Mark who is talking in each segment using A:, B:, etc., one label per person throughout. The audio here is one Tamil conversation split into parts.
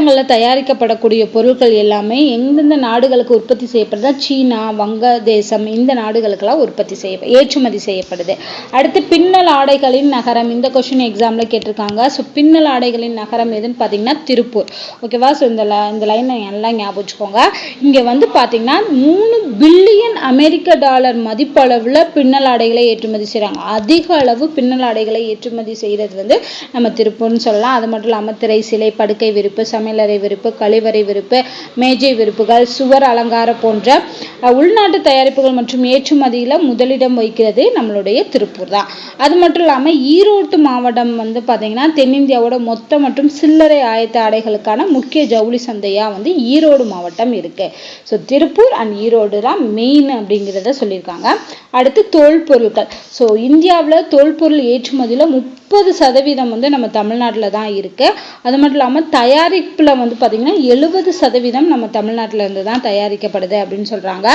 A: மாநிலங்களில் தயாரிக்கப்படக்கூடிய பொருட்கள் எல்லாமே எந்தெந்த நாடுகளுக்கு உற்பத்தி செய்யப்படுதா சீனா வங்கதேசம் இந்த நாடுகளுக்கெல்லாம் உற்பத்தி செய்ய ஏற்றுமதி செய்யப்படுது. அடுத்து பின்னல் ஆடைகளின் நகரம் இந்த கொஸ்டின் எக்ஸாமில் கேட்டிருக்காங்க. ஸோ பின்னல் ஆடைகளின் நகரம் எதுன்னு பார்த்தீங்கன்னா திருப்பூர். ஓகேவா ஸோ இந்த இந்த லைனை எல்லாம் ஞாபகம் வச்சுக்கோங்க. இங்கே வந்து பார்த்தீங்கன்னா மூணு பில்லியன் அமெரிக்க டாலர் மதிப்பளவில் பின்னல் ஆடைகளை ஏற்றுமதி செய்கிறாங்க அதிக அளவு பின்னல் ஆடைகளை ஏற்றுமதி செய்கிறது வந்து நம்ம திருப்பூர்னு சொல்லலாம். அது மட்டும் இல்லாமல் திரை சிலை படுக்கை விருப்பு சமையல் சமையலறை விருப்பு கழிவறை விருப்பு மேஜை விருப்புகள் சுவர் அலங்காரம் போன்ற உள்நாட்டு தயாரிப்புகள் மற்றும் ஏற்றுமதியில் முதலிடம் வகிக்கிறது நம்மளுடைய திருப்பூர் தான். அது மட்டும் இல்லாமல் ஈரோட்டு மாவட்டம் வந்து பார்த்தீங்கன்னா தென்னிந்தியாவோட மொத்த மற்றும் சில்லறை ஆயத்த ஆடைகளுக்கான முக்கிய ஜவுளி சந்தையாக வந்து ஈரோடு மாவட்டம் இருக்குது ஸோ திருப்பூர் அண்ட் ஈரோடு தான் மெயின் அப்படிங்கிறத சொல்லியிருக்காங்க. அடுத்து தோல் பொருட்கள். ஸோ இந்தியாவில் தோல் பொருள் ஏற்றுமதியில் முப்பது சதவீதம் வந்து நம்ம தமிழ்நாட்டில் தான் இருக்குது அது மட்டும் இல்லாமல் தயாரிப்பில் வந்து பார்த்திங்கன்னா எழுபது சதவீதம் நம்ம தமிழ்நாட்டில் இருந்து தான் தயாரிக்கப்படுது அப்படின்னு சொல்கிறாங்க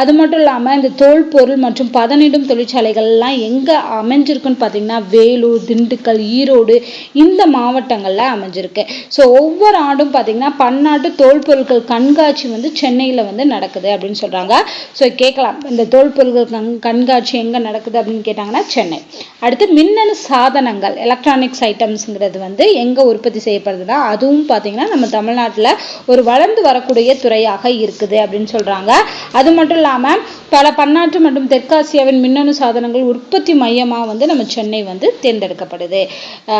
A: அது மட்டும் இல்லாமல் இந்த தோல் பொருள் மற்றும் பதனிடும் தொழிற்சாலைகள்லாம் எங்கே அமைஞ்சிருக்குன்னு பார்த்தீங்கன்னா வேலூர் திண்டுக்கல் ஈரோடு இந்த மாவட்டங்களில் அமைஞ்சிருக்கு. ஸோ ஒவ்வொரு ஆண்டும் பார்த்தீங்கன்னா பன்னாட்டு தோல் பொருட்கள் கண்காட்சி வந்து சென்னையில் வந்து நடக்குது அப்படின்னு சொல்கிறாங்க ஸோ கேட்கலாம். இந்த தோல் பொருட்கள் கண் கண்காட்சி எங்கே நடக்குது அப்படின்னு கேட்டாங்கன்னா சென்னை. அடுத்து மின்னணு சாதனங்கள் எலக்ட்ரானிக்ஸ் ஐட்டம்ஸுங்கிறது வந்து எங்கே உற்பத்தி செய்யப்படுதுன்னா அதுவும் பார்த்தீங்கன்னா நம்ம தமிழ்நாட்டில் ஒரு வளர்ந்து வரக்கூடிய துறையாக இருக்குது அப்படின்னு சொல்கிறாங்க அது மட்டும் இல்லாமல் பல பன்னாட்டு மற்றும் தெற்காசியாவின் மின்னணு சாதனங்கள் உற்பத்தி மையமாக வந்து நம்ம சென்னை வந்து தேர்ந்தெடுக்கப்படுது.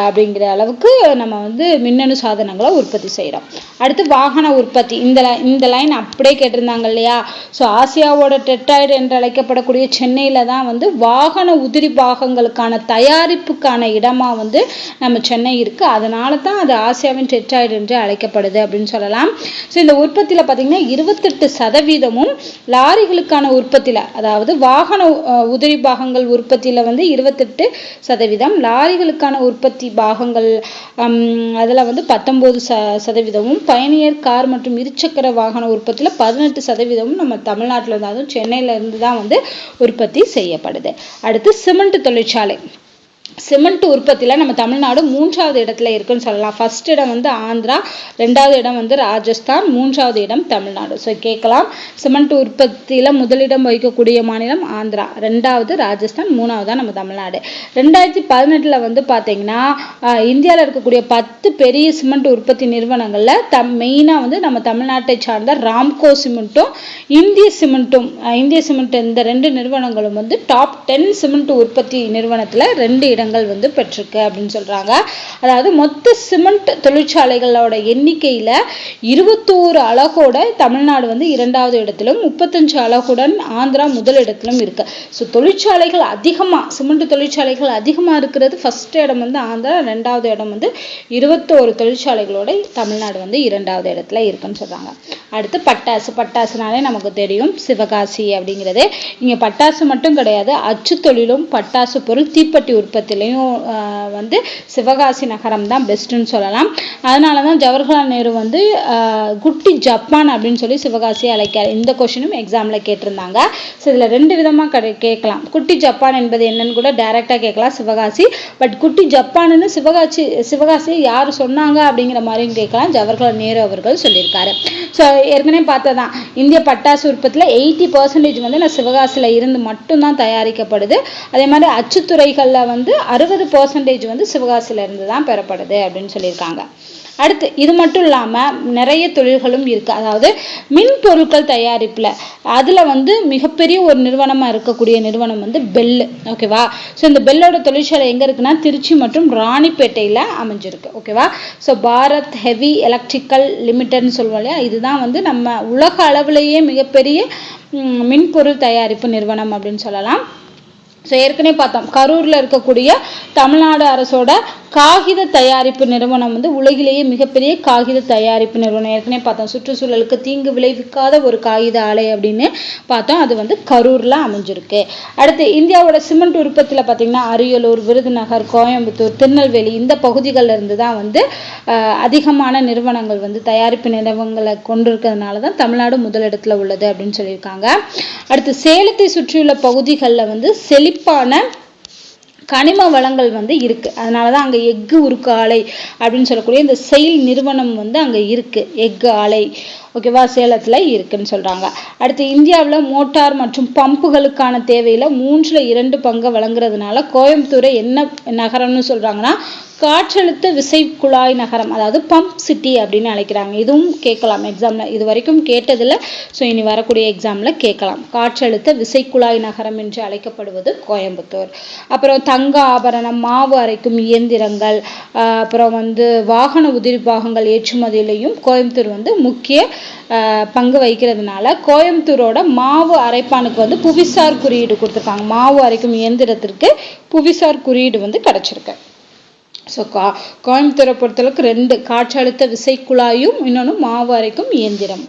A: அப்படிங்கிற அளவுக்கு நம்ம வந்து மின்னணு சாதனங்களை உற்பத்தி செய்கிறோம் அடுத்து வாகன உற்பத்தி. இந்த லை- இந்த லைன் அப்படியே கேட்டிருந்தாங்க இல்லையா? ஸோ ஆசியாவோட டெட்டாய்டு என்று அழைக்கப்படக்கூடிய சென்னையில் தான் வந்து வாகன உதிரி பாகங்களுக்கான தயாரிப்புக்கான இடமாக வந்து நம்ம சென்னை இருக்குது அதனால தான் அது ஆசியாவின் டெட்டாய்டு என்று அழைக்கப்படுது அப்படின்னு சொல்லலாம். ஸோ இந்த உற்பத்தியில் பார்த்தீங்கன்னா இருபத்தெட்டு சதவீதமும் லாரிகளுக்கான உற்பத்தி உற்பத்தியில் அதாவது வாகன உதிரி பாகங்கள் உற்பத்தியில் வந்து இருபத்தெட்டு சதவீதம் லாரிகளுக்கான உற்பத்தி பாகங்கள் அதில் வந்து பத்தொம்போது ச சதவீதமும் பயணியர் கார் மற்றும் இருசக்கர வாகன உற்பத்தியில் பதினெட்டு சதவீதமும் நம்ம தமிழ்நாட்டில் இருந்து அதுவும் சென்னையிலிருந்து தான் வந்து உற்பத்தி செய்யப்படுது. அடுத்து சிமெண்ட் தொழிற்சாலை. சிமெண்ட் உற்பத்தியில் நம்ம தமிழ்நாடு மூன்றாவது இடத்துல இருக்குன்னு சொல்லலாம். ஃபர்ஸ்ட் இடம் வந்து ஆந்திரா ரெண்டாவது இடம் வந்து ராஜஸ்தான் மூன்றாவது இடம் தமிழ்நாடு. ஸோ கேட்கலாம். சிமெண்ட் உற்பத்தியில் முதலிடம் வகிக்கக்கூடிய மாநிலம் ஆந்திரா ரெண்டாவது ராஜஸ்தான் மூணாவது நம்ம தமிழ்நாடு. ரெண்டாயிரத்தி பதினெட்டில் வந்து பார்த்தீங்கன்னா இந்தியாவில் இருக்கக்கூடிய பத்து பெரிய சிமெண்ட் உற்பத்தி நிறுவனங்களில் தம் மெயினாக வந்து நம்ம தமிழ்நாட்டை சார்ந்த ராம்கோ சிமெண்ட்டும் இந்திய சிமெண்ட்டும் இந்திய சிமெண்ட் இந்த ரெண்டு நிறுவனங்களும் வந்து டாப் டென் சிமெண்ட் உற்பத்தி நிறுவனத்தில் ரெண்டு இடம் இடங்கள் வந்து பெற்றிருக்கு அப்படின்னு சொல்கிறாங்க அதாவது மொத்த சிமெண்ட் தொழிற்சாலைகளோட எண்ணிக்கையில் இருபத்தோரு அலகோட தமிழ்நாடு வந்து இரண்டாவது இடத்திலும் முப்பத்தஞ்சு அலகுடன் ஆந்திரா முதல் இடத்திலும் இருக்கு. ஸோ தொழிற்சாலைகள் அதிகமாக சிமெண்ட் தொழிற்சாலைகள் அதிகமாக இருக்கிறது ஃபர்ஸ்ட் இடம் வந்து ஆந்திரா ரெண்டாவது இடம் வந்து இருபத்தோரு தொழிற்சாலைகளோட தமிழ்நாடு வந்து இரண்டாவது இடத்துல இருக்குன்னு சொல்கிறாங்க அடுத்து பட்டாசு பட்டாசுனாலே நமக்கு தெரியும் சிவகாசி அப்படிங்கிறது. இங்கே பட்டாசு மட்டும் கிடையாது அச்சு தொழிலும் பட்டாசு பொருள் தீப்பெட்டி உற்பத்தி ஆஹ், வந்து சிவகாசி நகரம் தான் பெஸ்ட்டுன்னு சொல்லலாம். அதனால தான் ஜவஹர்லால் நேரு வந்து குட்டி ஜப்பான் அப்படின்னு சொல்லி சிவகாசியை அழைக்கார் இந்த கொஷினும் எக்ஸாமில் கேட்டிருந்தாங்க. ஸோ இதில் ரெண்டு விதமாக கிடை கேட்கலாம். குட்டி ஜப்பான் என்பது என்னன்னு கூட டைரெக்டாக கேட்கலாம் சிவகாசி. பட் குட்டி ஜப்பான்னு சிவகாசி சிவகாசியை யார் சொன்னாங்க அப்படிங்கிற மாதிரியும் கேட்கலாம். ஜவஹர்லால் நேரு அவர்கள் சொல்லியிருக்காரு. ஸோ ஏற்கனவே பார்த்ததான் இந்திய பட்டாசு உற்பத்தியில் எயிட்டி பர்சன்டேஜ் வந்து நான் சிவகாசியில் இருந்து மட்டும்தான் தயாரிக்கப்படுது. அதே மாதிரி அச்சுத்துறைகளில் வந்து அறுபது பர்சன்டேஜ் வந்து சிவகாசிலேருந்து தான் பெறப்படுது அப்படின்னு சொல்லியிருக்காங்க. அடுத்து இது மட்டும் இல்லாமல் நிறைய தொழில்களும் இருக்குது அதாவது மின் பொருட்கள் தயாரிப்பில் அதில் வந்து மிகப்பெரிய ஒரு நிறுவனமாக இருக்கக்கூடிய நிறுவனம் வந்து பெல்லு. ஓகேவா ஸோ இந்த பெல்லோட தொழிற்சாலை எங்கே இருக்குன்னா திருச்சி மற்றும் ராணிப்பேட்டையில் அமைஞ்சிருக்கு. ஓகேவா ஸோ பாரத் ஹெவி எலக்ட்ரிக்கல் லிமிட்டட்னு சொல்லுவோம் இல்லையா? இதுதான் வந்து நம்ம உலக அளவிலேயே மிகப்பெரிய மின்பொருள் தயாரிப்பு நிறுவனம் அப்படின்னு சொல்லலாம். ஸோ ஏற்கனவே பார்த்தோம். கரூரில் இருக்கக்கூடிய தமிழ்நாடு அரசோட காகித தயாரிப்பு நிறுவனம் வந்து உலகிலேயே மிகப்பெரிய காகித தயாரிப்பு நிறுவனம். ஏற்கனவே பார்த்தோம் சுற்றுச்சூழலுக்கு தீங்கு விளைவிக்காத ஒரு காகித ஆலை அப்படின்னு பார்த்தோம். அது வந்து கரூரில் அமைஞ்சிருக்கு. அடுத்து இந்தியாவோட சிமெண்ட் உற்பத்தியில் பார்த்தீங்கன்னா அரியலூர் விருதுநகர் கோயம்புத்தூர் திருநெல்வேலி இந்த பகுதிகளில் இருந்து தான் வந்து அதிகமான நிறுவனங்கள் வந்து தயாரிப்பு நிறுவனங்களை கொண்டிருக்கிறதுனால தான் தமிழ்நாடு முதலிடத்தில் உள்ளது அப்படின்னு சொல்லியிருக்காங்க. அடுத்து சேலத்தை சுற்றியுள்ள பகுதிகளில் வந்து செழிப்பான கனிம வளங்கள் வந்து இருக்கு. அதனால தான் அங்கே எஃகு உருக்கு ஆலை அப்படின்னு சொல்லக்கூடிய இந்த செயல் நிறுவனம் வந்து அங்கே இருக்கு. எஃகு ஆலை ஓகேவா? சேலத்தில் இருக்குன்னு சொல்கிறாங்க அடுத்து இந்தியாவில் மோட்டார் மற்றும் பம்புகளுக்கான தேவையில் மூன்றில் இரண்டு பங்கு வழங்குறதுனால கோயம்புத்தூரை என்ன நகரம்னு சொல்கிறாங்கன்னா காற்றழுத்த விசை குழாய் நகரம் அதாவது பம்ப் சிட்டி அப்படின்னு அழைக்கிறாங்க. இதுவும் கேட்கலாம். எக்ஸாமில் இது வரைக்கும் கேட்டதில்லை. ஸோ இனி வரக்கூடிய எக்ஸாமில் கேட்கலாம். காற்றழுத்த விசை குழாய் நகரம் என்று அழைக்கப்படுவது கோயம்புத்தூர். அப்புறம் தங்க ஆபரணம் மாவு அரைக்கும் இயந்திரங்கள் அப்புறம் வந்து வாகன உதிரி பாகங்கள் ஏற்றுமதியிலையும் கோயம்புத்தூர் வந்து முக்கிய பங்கு வகிக்கிறதுனால கோயம்புத்தூரோட மாவு அரைப்பானுக்கு வந்து புவிசார் குறியீடு கொடுத்துருக்காங்க. மாவு அரைக்கும் இயந்திரத்திற்கு புவிசார் குறியீடு வந்து கிடச்சிருக்கு. ஸோ கா கோயம்புத்தூரை பொறுத்தளவுக்கு ரெண்டு காற்றழுத்த விசைக்குழாயும் இன்னொன்று மாவு அரைக்கும் இயந்திரம்.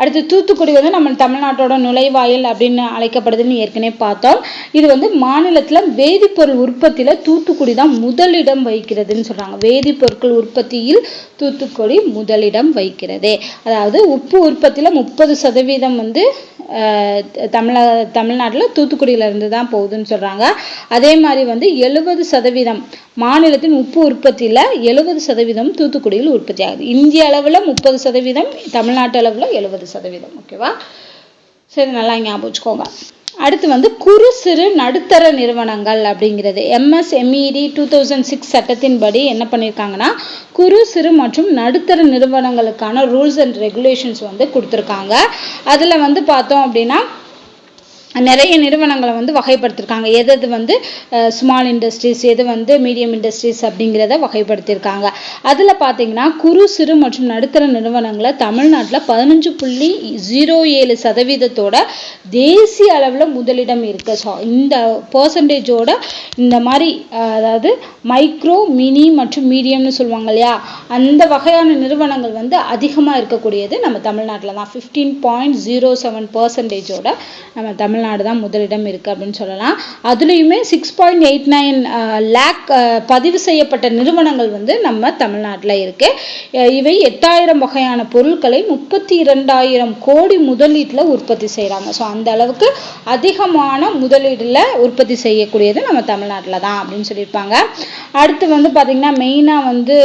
A: அடுத்து தூத்துக்குடி வந்து நம்ம தமிழ்நாட்டோட நுழைவாயில் அப்படின்னு அழைக்கப்படுதுன்னு ஏற்கனவே பார்த்தோம். இது வந்து மாநிலத்தில் வேதிப்பொருள் உற்பத்தியில் தூத்துக்குடி தான் முதலிடம் வகிக்கிறதுன்னு சொல்கிறாங்க வேதிப்பொருட்கள் உற்பத்தியில் தூத்துக்குடி முதலிடம் வகிக்கிறது. அதாவது உப்பு உற்பத்தியில் முப்பது சதவீதம் வந்து தமிழ தமிழ்நாட்டில் தூத்துக்குடியிலேருந்து தான் போகுதுன்னு சொல்கிறாங்க அதே மாதிரி வந்து எழுபது சதவீதம் மாநிலத்தின் உப்பு உற்பத்தியில் எழுபது சதவீதம் தூத்துக்குடியில் உற்பத்தி ஆகுது. இந்திய அளவில் முப்பது சதவீதம் தமிழ்நாட்டு அளவில் எழுபது சதவீதம். ஓகேவா? சரி நல்லா ஞாபகம் வச்சுக்கோங்க. அடுத்து வந்து குறு சிறு நடுத்தர நிறுவனங்கள் அப்படிங்கிறது. எம்எஸ்எம்இடி டூ தௌசண்ட் சிக்ஸ் சட்டத்தின்படி என்ன பண்ணியிருக்காங்கன்னா குறு சிறு மற்றும் நடுத்தர நிறுவனங்களுக்கான ரூல்ஸ் அண்ட் ரெகுலேஷன்ஸ் வந்து கொடுத்துருக்காங்க. அதில் வந்து பார்த்தோம் அப்படின்னா நிறைய நிறுவனங்களை வந்து வகைப்படுத்திருக்காங்க. எது எது வந்து ஸ்மால் இண்டஸ்ட்ரீஸ் எது வந்து மீடியம் இண்டஸ்ட்ரீஸ் அப்படிங்கிறத வகைப்படுத்தியிருக்காங்க அதில் பார்த்தீங்கன்னா குறு சிறு மற்றும் நடுத்தர நிறுவனங்களை தமிழ்நாட்டில் பதினஞ்சு புள்ளி ஜீரோ ஏழு சதவீதத்தோட தேசிய அளவில் முதலிடம் இருக்கு. ஸோ இந்த பர்சன்டேஜோட இந்த மாதிரி அதாவது மைக்ரோ மினி மற்றும் மீடியம்னு சொல்லுவாங்க இல்லையா? அந்த வகையான நிறுவனங்கள் வந்து அதிகமாக இருக்கக்கூடியது நம்ம தமிழ்நாட்டில் தான். ஃபிஃப்டீன் பாயிண்ட் ஜீரோ செவன் பர்சன்டேஜோட நம்ம தமிழ்நாட்டில் தமிழ்நாடு தான் முதலிடம் இருக்குது அப்படின்னு சொல்லலாம். அதுலேயுமே six point eight nine lakh பதிவு செய்யப்பட்ட நிறுவனங்கள் வந்து நம்ம தமிழ்நாட்டில் இருக்குது இவை எட்டாயிரம் வகையான பொருட்களை முப்பத்தி இரண்டாயிரம் கோடி முதலீட்டில் உற்பத்தி செய்கிறாங்க ஸோ அந்த அளவுக்கு அதிகமான முதலீடில் உற்பத்தி செய்யக்கூடியது நம்ம தமிழ்நாட்டில் தான் அப்படின்னு சொல்லியிருப்பாங்க. அடுத்து வந்து பார்த்திங்கன்னா மெயினாக வந்து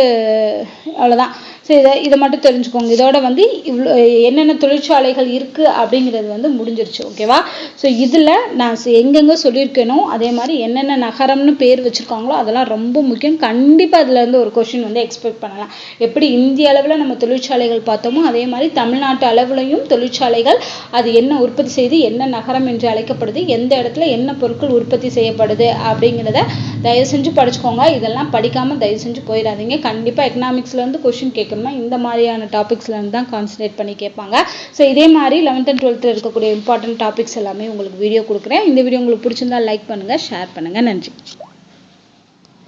A: அவ்வளோதான் ஸோ இதை இதை மட்டும் தெரிஞ்சுக்கோங்க. இதோட வந்து இவ்வளோ என்னென்ன தொழிற்சாலைகள் இருக்குது அப்படிங்கிறது வந்து முடிஞ்சிருச்சு ஓகேவா ஸோ இதில் நான் எங்கெங்கே சொல்லியிருக்கேனோ அதே மாதிரி என்னென்ன நகரம்னு பேர் வச்சுருக்காங்களோ அதெல்லாம் ரொம்ப முக்கியம். கண்டிப்பாக அதில் இருந்து ஒரு கொஷின் வந்து எக்ஸ்பெக்ட் பண்ணலாம். எப்படி இந்திய அளவில் நம்ம தொழிற்சாலைகள் பார்த்தோமோ அதே மாதிரி தமிழ்நாட்டு அளவுலையும் தொழிற்சாலைகள் அது என்ன உற்பத்தி செய்து என்ன நகரம் என்று அழைக்கப்படுது எந்த இடத்துல என்ன பொருட்கள் உற்பத்தி செய்யப்படுது அப்படிங்கிறத தயவு செஞ்சு படிச்சுக்கோங்க. இதெல்லாம் படிக்காமல் தயவு செஞ்சு போயிடாதீங்க. கண்டிப்பாக எக்கனாமிக்ஸ்லேருந்து கொஷின் கேட்கணும் படிக்கணும்னா இந்த மாதிரியான டாபிக்ஸ்ல இருந்து தான் கான்சன்ட்ரேட் பண்ணி கேட்பாங்க. ஸோ இதே மாதிரி லெவன்த் அண்ட் டுவெல்த்தில் இருக்கக்கூடிய இம்பார்ட்டன்ட் டாபிக்ஸ் எல்லாமே உங்களுக்கு வீடியோ கொடுக்குறேன். இந்த வீடியோ உங்களுக்கு பிடிச்சிருந்தா லைக் பண்ணுங்கள் ஷேர் பண்ணுங்கள் நன்றி.